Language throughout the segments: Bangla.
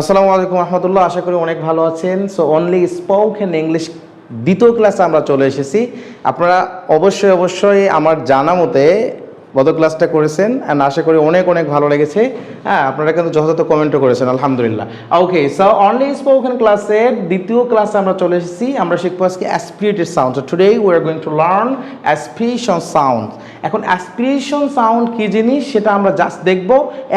আসসালামু আলাইকুম আহমদুল্লাহ আশা করি অনেক ভালো আছেন। সো অনলি স্পোকেন ইংলিশ দ্বিতীয় ক্লাসে আমরা চলে এসেছি। আপনারা অবশ্যই অবশ্যই আমার জানা মতে গত ক্লাসটা করেছেন অ্যান্ড আশা করি অনেক অনেক ভালো লেগেছে। হ্যাঁ আপনারা কিন্তু যথাযথ কমেন্টও করেছেন, আলহামদুলিল্লাহ। ওকে সো অনলি স্পোকেন ক্লাসের দ্বিতীয় ক্লাসে আমরা চলে এসেছি। আমরা শিখব আজকে aspirated sound today we are going to learn aspiration sound এখন অ্যাসপিরেশন সাউন্ড কী জিনিস সেটা আমরা জাস্ট দেখব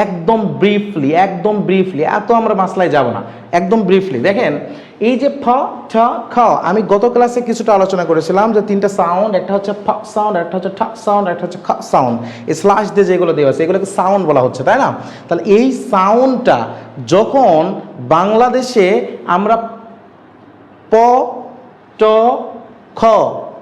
একদম ব্রিফলি একদম ব্রিফলি এত আমরা মাসলায় যাব না। একদম ব্রিফলি দেখেন এই যে ফ, ঠ, খ, আমি গত ক্লাসে কিছুটা আলোচনা করেছিলাম যে তিনটা সাউন্ড একটা হচ্ছে ফ সাউন্ড একটা হচ্ছে ঠ সাউন্ড একটা হচ্ছে খ সাউন্ড এই স্লাশ দিয়ে যেগুলো দেওয়া আছে, এগুলোকে সাউন্ড বলা হচ্ছে, তাই না? তাহলে এই সাউন্ডটা যখন বাংলাদেশে আমরা প, ট, খ,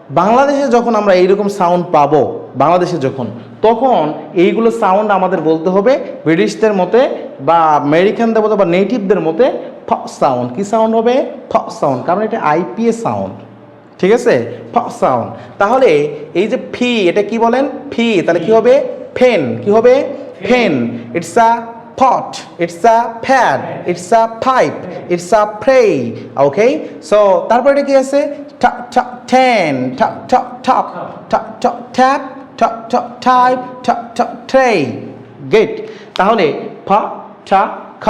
বাংলাদেশে যখন আমরা এইরকম সাউন্ড পাবো, বাংলাদেশে যখন, তখন এইগুলো সাউন্ড আমাদের বলতে হবে ব্রিটিশদের মতে বা আমেরিকানদের মতো বা নেটিভদের মতে ফ সাউন্ড কী সাউন্ড হবে? ফ সাউন্ড কারণ এটা আইপিএ সাউন্ড ঠিক আছে? ফ সাউন্ড তাহলে এই যে ফি এটা কি বলেন? ফি তাহলে কি হবে? ফেন কি হবে? ফেন it's a pot it's a pad it's a pipe it's a prey okay? So তারপরে এটা কি আছে? Type ta- ta- tray get তাহলে ফ ঠা খ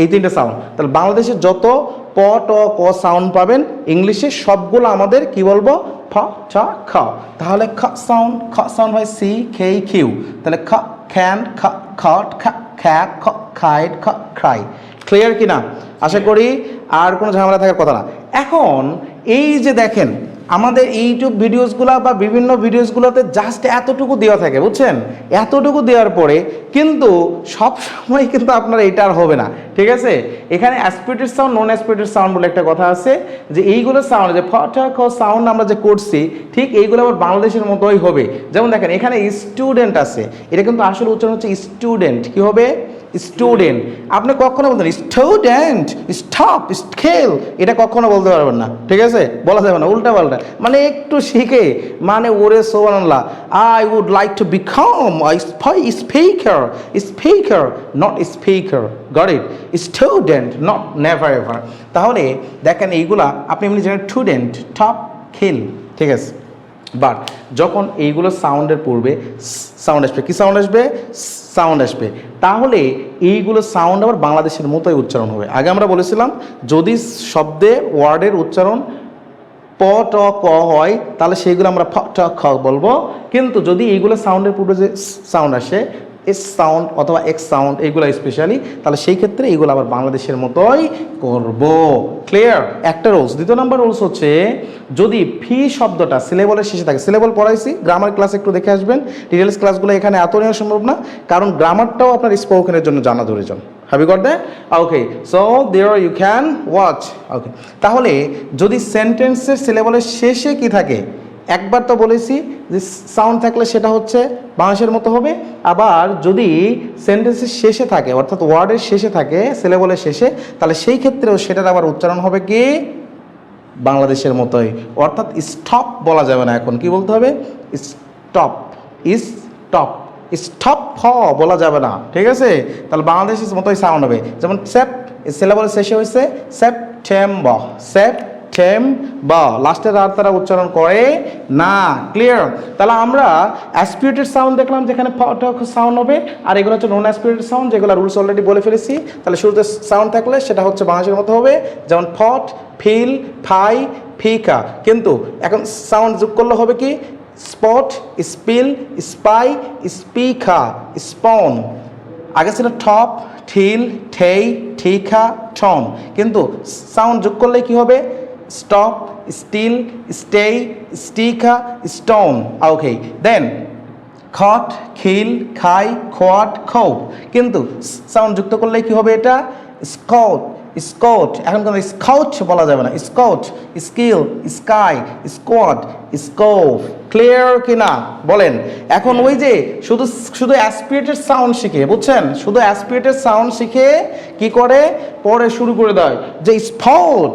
এই তিনটে সাউন্ড তাহলে বাংলাদেশের যত প, ট, ক সাউন্ড পাবেন, ইংলিশে সবগুলো আমাদের কি বলব? ফ ঠ খ। তাহলে খ সাউন্ড খ সাউন্ড হয় সি কে কিউ তাহলে খ খ্যান খ খট খ খ্যা খ খাইট খ খাই ক্লিয়ার কি না আশা করি আর কোনো ঝামেলা থাকার কথা না। এখন এই যে দেখেন আমাদের ইউটিউব ভিডিওসগুলো বা বিভিন্ন ভিডিওসগুলোতে জাস্ট এতটুকু দেওয়া থাকে, বুঝছেন? এতটুকু দেওয়ার পরে কিন্তু সব সময় কিন্তু আপনার এটা আর হবে না, ঠিক আছে? এখানে aspirated sound non aspirated sound বলে একটা কথা আছে, যে এইগুলো সাউন্ড যে ফটাক সাউন্ড আমরা যে করছি, ঠিক এইগুলো আবার বাংলাদেশের মতোই হবে। যেমন দেখেন, এখানে স্টুডেন্ট আছে, এটা কিন্তু আসলে উচ্চারণ হচ্ছে স্টুডেন্ট কি হবে? স্টুডেন্ট আপনি কখনো বলতেন স্টুডেন্ট স্টপ স্কেল এটা কখনো বলতে পারবেন না, ঠিক আছে? বলা যাবে না উল্টা পাল্টা মানে একটু শিখে মানে ওরে সোবানাল্লাহ I would like to become speaker speaker not speaker got it student not never ever তাহলে দেখেন এইগুলা, আপনি এমনি জানেন স্টুডেন্ট টপ খেল ঠিক আছে? বাট যখন এইগুলো সাউন্ডের পূর্বে সাউন্ড আসবে, কী সাউন্ড আসবে? সাউন্ড আসবে। তাহলে এইগুলো সাউন্ড আবার বাংলাদেশের মতোই উচ্চারণ হবে। আগে আমরা বলেছিলাম, যদি শব্দে ওয়ার্ডের উচ্চারণ প ট ক হয় তাহলে সেইগুলো আমরা ফ ট খ বলব। কিন্তু যদি এইগুলো সাউন্ডের পূর্বে যে সাউন্ড আসে এস সাউন্ড অথবা এক্স সাউন্ড এইগুলো স্পেশালি তাহলে সেই ক্ষেত্রে এইগুলো আবার বাংলাদেশের মতোই করব। ক্লিয়ার একটা রুলস দ্বিতীয় নম্বর রুলস হচ্ছে, যদি ফি শব্দটা সিলেবলের শেষে থাকে সিলেবল পড়াইছি গ্রামার ক্লাস একটু দেখে আসবেন ডিটেলস ক্লাসগুলো এখানে এত নেওয়া সম্ভব না, কারণ গ্রামারটাও আপনার স্পোকেনের জন্য জানা প্রয়োজন। Have you got that okay so there you can watch okay তাহলে যদি সেন্টেন্সের সিলেবলের শেষে কি থাকে, একবার তো বলেছি যে সাউন্ড থাকলে সেটা হচ্ছে বাংলাদেশের মতো হবে। আবার যদি সেন্টেন্সের শেষে থাকে, অর্থাৎ ওয়ার্ডের শেষে থাকে সিলেবলের শেষে, তাহলে সেই ক্ষেত্রেও সেটার আবার উচ্চারণ হবে কি? বাংলাদেশের মতোই। অর্থাৎ স্টপ বলা যাবে না এখন। কি বলতে হবে? স্টপ ইস টপ স্টপ হ বলা যাবে না। ঠিক আছে? তাহলে বাংলাদেশের মতোই সাউন্ড হবে। যেমন সেপ সিলেবলের শেষে হয়েছে সেপ্টেম্ব সেপ টেম বা লাস্টের আর তারা উচ্চারণ করে না ক্লিয়ার তাহলে আমরা অ্যাসপিরেটেড সাউন্ড দেখলাম যেখানে সাউন্ড হবে, আর এগুলো হচ্ছে নন অ্যাসপিরেটেড সাউন্ড যেগুলো রুলস অলরেডি বলে ফেলেছি। তাহলে শুরুতে সাউন্ড থাকলে সেটা হচ্ছে বাংলাদেশের মতো হবে, যেমন ফট, ফিল, ফাই, ফিকা। কিন্তু এখন সাউন্ড যোগ করলে হবে কি? Spot, spill, spy, speaker, spawn. আগে ছিল ঠপ ঠিল ঠেই, ঠিকা ঠম কিন্তু সাউন্ড যোগ করলে কি হবে? Stop still stay sticker stone okay then খট খিল খাই খোয়াট খৌ কিন্তু সাউন্ড যুক্ত করলে কি হবে এটা? স্কট স্কট এখন কোনো স্কাউট বলা যাবে না scout skill sky squad scope clear কি না বলেন, এখন ওই যে শুধু শুধু অ্যাসপিরেটেড সাউন্ড শিখে, বুঝছেন? শুধু অ্যাসপিরেটেড সাউন্ড শিখে কি করে? পরে শুরু করে দেয়, যে স্পট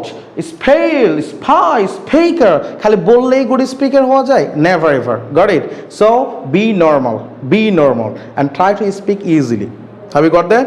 স্পেল স্পাই স্পিকার খালি বললেই গুড স্পিকার হওয়া যায়? Never ever got it so be normal be normal and try to speak easily have you got that